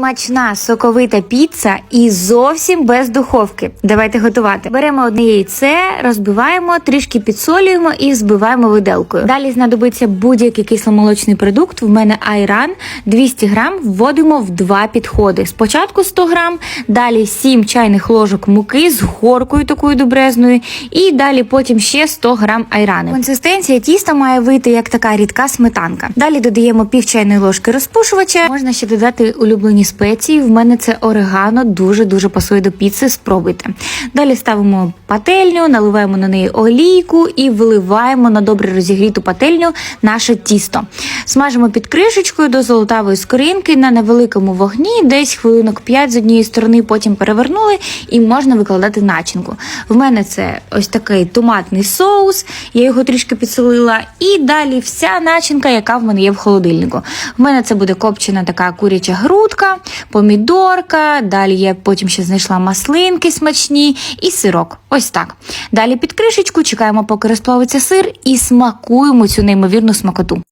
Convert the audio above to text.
Смачна соковита піца і зовсім без духовки. Давайте готувати. Беремо одне яйце, розбиваємо, трішки підсолюємо і збиваємо виделкою. Далі знадобиться будь-який кисломолочний продукт. В мене айран 200 грам вводимо в два підходи. Спочатку 100 грам, далі 7 чайних ложок муки з горкою такою добрезною, і далі потім ще 100 грам айрану. Консистенція тіста має вийти як така рідка сметанка. Далі додаємо пів чайної ложки розпушувача. Можна ще додати улюблені спеції. В мене це орегано, дуже дуже пасує до піци. Спробуйте. Далі ставимо пательню, наливаємо на неї олійку і виливаємо на добре розігріту пательню наше тісто. Смажимо під кришечкою до золотавої скоринки на невеликому вогні, десь хвилинок 5 з однієї сторони, потім перевернули і можна викладати начинку. В мене це ось такий томатний соус, я його трішки підсолила, і далі вся начинка, яка в мене є в холодильнику. В мене це буде копчена така куряча грудка, помідорка, далі я потім ще знайшла маслинки смачні і сирок. Ось так. Далі під кришечку чекаємо, поки розплавиться сир, і смакуємо цю неймовірну смакоту.